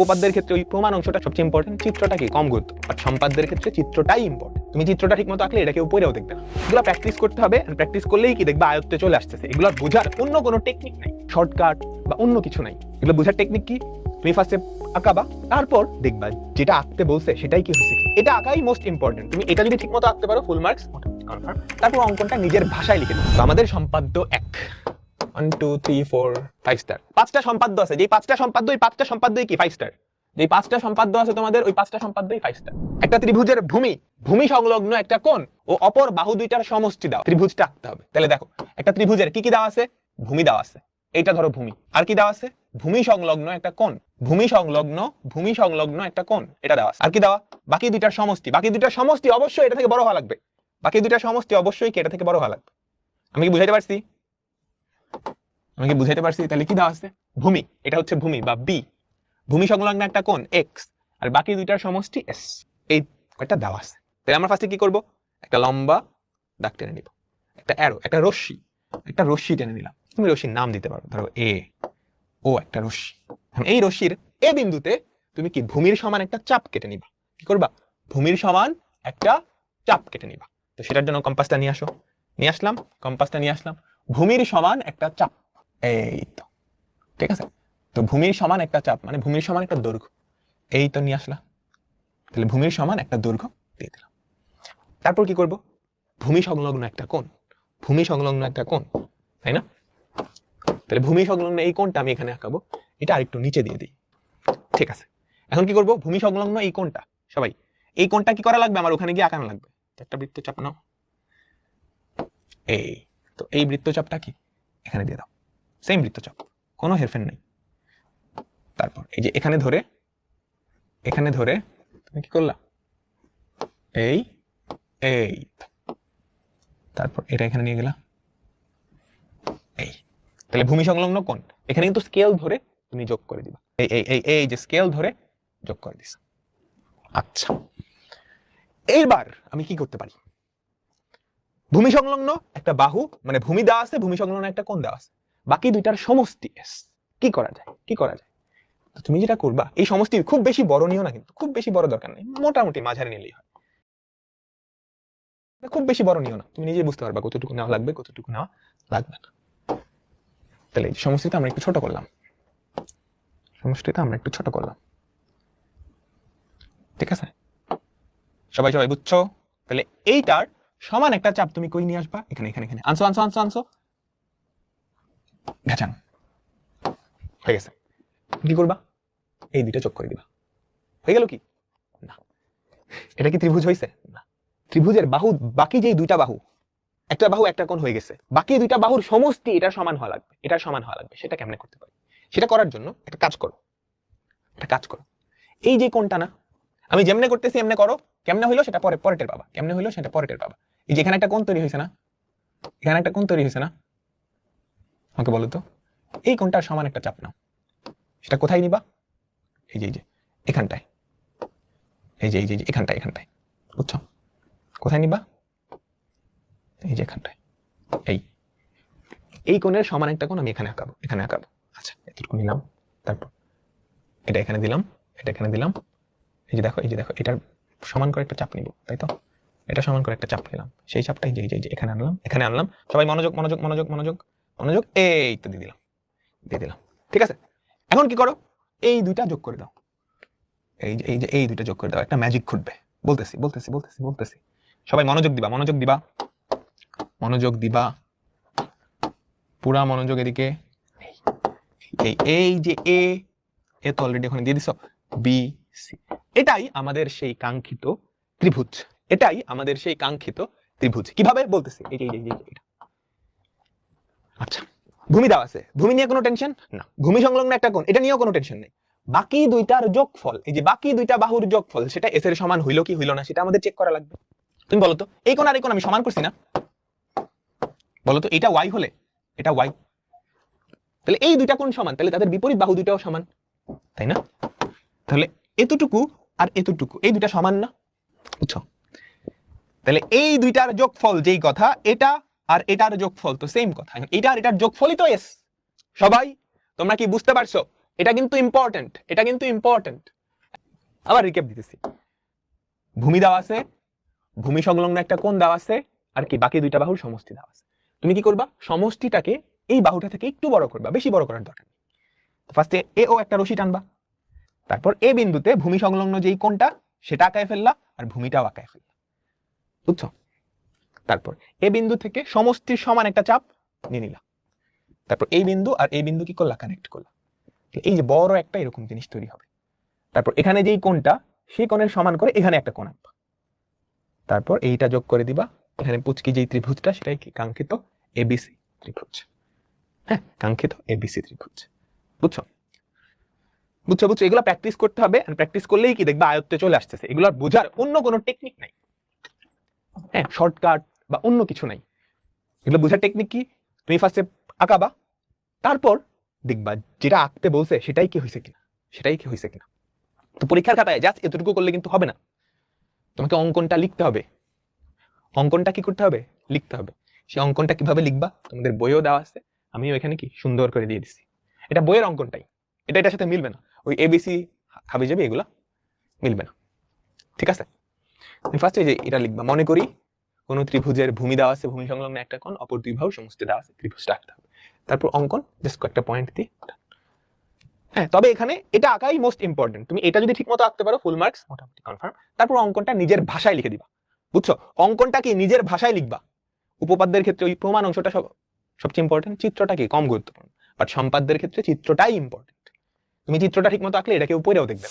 উপপাদ্যের ক্ষেত্রে ওই প্রমাণ অংশটা সবচেয়ে ইম্পর্টেন্ট চিত্রটা কি? কম গুরুত্ব। আর সম্পাদ্যের ক্ষেত্রে চিত্রটাই ইম্পর্টেন্ট তুমি চিত্রটা ঠিক মতো আঁকলে এটা কেউ পড়েও দেখবে না। এগুলো প্র্যাকটিস করতে হবে প্র্যাকটিস করলেই কি দেখবে? আয়ত্তে চলে আসতেছে। এগুলো বোঝার অন্য কোনো টেকনিক নাই। শর্টকাট বা অন্য কিছু নাই। এগুলো বোঝার টেকনিক কি? তুমি ফার্স্টে আঁকাবা, তারপর দেখবা যেটা আঁকতে বলছে সেটাই কি হয়েছে এটা আঁকাই মোস্ট ইম্পর্টেন্ট তুমি এটা যদি ঠিকমতো আঁকতে পারো ফুল মার্কস তারপর অঙ্কনটা নিজের ভাষায় লিখে দেবো আমাদের সম্পাদ্য এক। One two three four five star পাঁচটা সম্পাদ্য আছে। যে পাঁচটা সম্পাদ্য, ওই পাঁচটা সম্পাদ্যই কি? স্টার যে পাঁচটা সম্পাদ্য আছে তোমাদের, ওই পাঁচটা সম্পাদ্যই স্টার একটা ত্রিভুজের ভূমি। ভূমি সংলগ্ন একটা কোণ। ও অপর বাহু দুইটার সমষ্টি দাও ত্রিভুজটা আঁকতে হবে। তাহলে দেখো, একটা ত্রিভুজের কি কি দেওয়া আছে? ভূমি দেওয়া আছে। এইটা ধরো ভূমি। আর কি দেওয়া আছে? ভূমি সংলগ্ন একটা কোণ। ভূমি সংলগ্ন ভূমি সংলগ্ন একটা কোণ। এটা দেওয়া আছে। আর কি দেওয়া? বাকি দুইটার সমষ্টি। বাকি দুইটার সমষ্টি অবশ্যই এটা থেকে বড় হওয়া লাগবে। বাকি দুইটার সমষ্টি অবশ্যই কি? এটা থেকে বড় হওয়া লাগবে। আমি কি বুঝাইতে পারছি? আমি কি বুঝাইতে পারছি? তাহলে কি দেওয়া আছে? ভূমি। এটা হচ্ছে ভূমি বা বি ভূমি সংলগ্ন একটা কোণ এক্স আর বাকি দুইটার সমষ্টি এস এই কয়টা দেওয়া আছে। তাহলে আমরা ফার্স্টে কি করব? একটা লম্বা দাগ টেনে নিব। একটা অ্যারো একটা রশ্মি। একটা রশ্মি টেনে নিলাম। তুমি রশ্মির নাম দিতে পারো। ধরো এ ও, একটা রশ্মি। এই রশ্মির এ বিন্দুতে তুমি কি ভূমির সমান একটা চাপ কেটে নিবা? কি করবা? ভূমির সমান একটা চাপ কেটে নিবা। তো সেটার জন্য কম্পাসটা নিয়ে আসো। নিয়ে আসলাম কম্পাসটা নিয়ে আসলাম। ভূমির সমান একটা চাপ। এই তো। ঠিক আছে? তো ভূমির সমান একটা চাপ মানে ভূমির সমান একটা দৈর্ঘ্য। এই তো নিয়ে আসলাম। তাহলে ভূমির সমান একটা দৈর্ঘ্য দিয়ে দিলাম। তারপর কি করব? ভূমি সংলগ্ন একটা কোণ। ভূমি সংলগ্ন একটা কোণ, তাই না? তাহলে ভূমি সংলগ্ন এই কোণটা আমি এখানে আঁকাবো। এটা আরেকটু নিচে দিয়ে দিই। ঠিক আছে? এখন কি করব? ভূমি সংলগ্ন এই কোণটা, সবাই। এই কোণটা কি করা লাগবে? আমার ওখানে গিয়ে আঁকানো লাগবে। একটা বৃত্তচাপ নাও এই তো এই বৃত্তচাপটা কি? এখানে দিয়ে দাও। সেম বৃত্তচাপ, কোনো হেরফের নেই। তারপর এই যে এখানে ধরে এখানে ধরে, তুমি কি করলা? এই এই। তারপর এটা এখানে নিয়ে গেলা। এই। তাহলে ভূমি সংলগ্ন কোন এখানে কিন্তু স্কেল ধরে তুমি যোগ করে দিবা। এই এই এই এই যে স্কেল ধরে যোগ করে দিস। আচ্ছা। এইবার আমি কি করতে পারি? ভূমি সংলগ্ন একটা বাহু মানে ভূমি দেওয়া আছে ভূমি সংলগ্ন একটা কোণ দেওয়া আছে। বাকি দুইটার সমষ্টি এস কি করা যায়? কি করা যায়? তুমি যেটা করবা, এই সমষ্টি খুব বেশি বড় নিও না কিন্তু, খুব বেশি বড় দরকার নেই, মোটামুটি মাঝারি নিলেই হয়। খুব বেশি বড় নিও না, তুমি নিজে বুঝতে পারবা কতটুকু নেওয়া লাগবে, কতটুকু নেওয়া লাগবে না। তাহলে এই সমষ্টিটা আমরা একটু ছোট করলাম। সমষ্টিটা আমরা একটু ছোট করলাম। ঠিক আছে? সবাই সবাই বুঝছ? তাহলে এইটার সমান একটা চাপ তুমি কই নিয়ে আসবা? এখানে এখানে এখানে। আনসো আনসো আনসো আনসো ঘাচান। হয়ে গেছে। কি করবা? এই দুইটা চোখ করে দিবা। হয়ে গেল কি? না। এটা কি ত্রিভুজ হয়েছে না। ত্রিভুজের বাহু, বাকি যে দুইটা বাহু, একটা বাহু, একটা কোণ হয়ে গেছে। বাকি দুইটা বাহুর সমষ্টি এটা সমান হওয়া লাগবে। এটা সমান হওয়া লাগবে। সেটা কেমনে করতে পারি? সেটা করার জন্য একটা কাজ করো। একটা কাজ করো। এই যে কোণটা না, আমি যেমনে করতেছি, এমনে করো। কেমনে হইল? সেটা পরে পরেটের পাবা কেমনে হইল? সেটা পরেটের পাবা এই যে এখানে একটা কোন তৈরি হয়েছে না? এখানে একটা কোন তৈরি হয়েছে না? আমাকে বলো তো। এই কোণটার সমান একটা চাপ নাও। সেটা কোথায় নিবা? এই যে এই যে, এখানটায়। এই যে এই যে, এখানটায় এখানটায়। বুঝছ? কোথায় নিবা? এই যে এখানটায়। এই। এই কোণের সমান একটা কোণ আমি এখানে আঁকাবো। এখানে আঁকাবো। আচ্ছা এতটুকু নিলাম। তারপর এটা এখানে দিলাম, এটা এখানে দিলাম। এই যে দেখো, এই যে দেখো, এটার সমান করে একটা চাপ নিব, তাই তো? এটা সমান করে একটা চাপ নিলাম। সেই চাপটা এই যে যে- যে এখানে আনলাম এখানে আনলাম। সবাই মনোযোগ মনোযোগ মনোযোগ মনোযোগ মনোযোগ, এই তো দিয়ে দিলাম দিয়ে দিলাম। ঠিক আছে? এখন কি করো? এই দুইটা যোগ করে দাও। এই যে এই যে, এই দুইটা যোগ করে দাও। একটা ম্যাজিক ঘটবে বলতেছি বলতেছি বলতেছি বলতেছি। সবাই মনোযোগ দিবা মনোযোগ দিবা। মনোযোগ দিবা। পুরা মনোযোগ এদিকে। এই এই যে, এ এ তো অলরেডি ওখানে দিয়ে দিছ। বি সি এটাই আমাদের সেই কাঙ্ক্ষিত ত্রিভুজ। এটাই আমাদের সেই কাঙ্ক্ষিত ত্রিভুজ। কীভাবে? বলতেছি। আচ্ছা। ভূমি দেওয়া আছে। ভূমি নিয়ে কোনো টেনশন না। ভূমি সংলগ্ন একটা কোণ। এটা নিয়েও কোনো টেনশন নেই। বাকি দুইটার যোগফল, এই যে বাকি দুইটা বাহুর যোগফল, সেটা এস এর সমান হইল কি হইল না, সেটা আমাদের চেক করা লাগবে। তুমি বলো তো, এই কোণ আর এই কোণ আমি সমান করছি না? বলো তো এটা ওয়াই হলে? এটা ওয়াই তাহলে এই দুইটা কোণ সমান, তাহলে তাদের বিপরীত বাহু দুইটাও সমান। তাই না? তাহলে এতটুকু আর এতটুকু। এই দুইটা সমান না? বুঝছ? তাহলে এই দুইটার যোগফল যেই কথা, এটা আর এটার যোগফল তো সেম কথা। এটা আর এটার যোগফলই তো এস সবাই, তোমরা কি বুঝতে পারছ? এটা কিন্তু ইম্পর্টেন্ট এটা কিন্তু ইম্পর্টেন্ট আবার রিক্যাপ দিতেছি। ভূমি দেওয়া আছে, ভূমি সংলগ্ন একটা কোণ দেওয়া আছে, আর কি, বাকি দুইটা বাহুর সমষ্টি দেওয়া আছে। তুমি কি করবা? সমষ্টিটাকে এই বাহুটা থেকে একটু বড় করবা, বেশি বড় করার দরকার ফার্স্টে এ ও একটা রশি টানবা। তারপর এ বিন্দুতে ভূমি সংলগ্ন যেই কোণটা, সেটা আঁকায় ফেললা আর ভূমিটাও আঁকায় ফেললা বুঝছ? তারপর এ বিন্দু থেকে সমষ্টির সমান একটা চাপ নিয়ে নিলা তারপর এই বিন্দু আর এই বিন্দু কি করলা কানেক্ট করলা এই যে বড় একটা এরকম জিনিস তৈরি হবে। তারপর এখানে যেই কোণটা, সেই কোণের সমান করে এখানে একটা কোণ আঁকবা। তারপর এইটা যোগ করে দিবা। এখানে পুচকি যেই ত্রিভুজটা, সেটাই কি? কাঙ্ক্ষিত এবিসি ত্রিভুজ। হ্যাঁ কাঙ্ক্ষিত এবিসি ত্রিভুজ। বুঝছ? বুঝছ বুঝছ এগুলো প্র্যাকটিস করতে হবে প্র্যাকটিস করলেই কি দেখবে আয়ত্তে চলে আসতেছে। এগুলো বোঝার অন্য কোনো টেকনিক নাই। হ্যাঁ শর্টকাট বা অন্য কিছু নাই। এগুলো বোঝার টেকনিক কি? তুমি ফার্স্টে আঁকাবা, তারপর দেখবা যেটা আঁকতে বলছে সেটাই কি হয়েছে কিনা? সেটাই কি হয়েছে কিনা? তো পরীক্ষার খাতায় জাস্ট এতটুকু করলে কিন্তু হবে না। তোমাকে অঙ্কনটা লিখতে হবে। অঙ্কনটা কি করতে হবে? লিখতে হবে। সে অঙ্কনটা কীভাবে লিখবা? তোমাদের বইও দেওয়া আছে। আমিও এখানে কি? সুন্দর করে দিয়ে দিচ্ছি। এটা বইয়ের অঙ্কনটাই। এটা এটার সাথে মিলবে না। ওই এবিসি খাবি যাবে, এগুলা মিলবে না। ঠিক আছে? ফার্স্টে যে এটা লিখবা, মনে করি কোন ত্রিভুজের ভূমি দেওয়া আছে, ভূমি সংলগ্ন একটা কোণ, অপর দুই বাহু সমষ্টি দেওয়া আছে ত্রিভুজটা আঁকতে হবে। তারপর অঙ্কন জাস্ট কয়েকটা পয়েন্ট দিয়ে হ্যাঁ তবে এখানে এটা আঁকাই মোস্ট ইম্পর্টেন্ট তুমি এটা যদি ঠিকমতো আঁকতে পারো ফুল মার্কস মোটামুটি কনফার্ম তারপর অঙ্কনটা নিজের ভাষায় লিখে দিবা। বুঝছ? অঙ্কনটা কি নিজের ভাষায় লিখবা? উপপাদ্যের ক্ষেত্রে ওই প্রমাণ অংশটা সব সবচেয়ে ইম্পর্টেন্ট চিত্রটা কি? কম গুরুত্বপূর্ণ। বাট সম্পাদ্যের ক্ষেত্রে চিত্রটাই ইম্পর্টেন্ট তুমি চিত্রটা ঠিকমতো আঁকলে এটা কেউ দেখবে।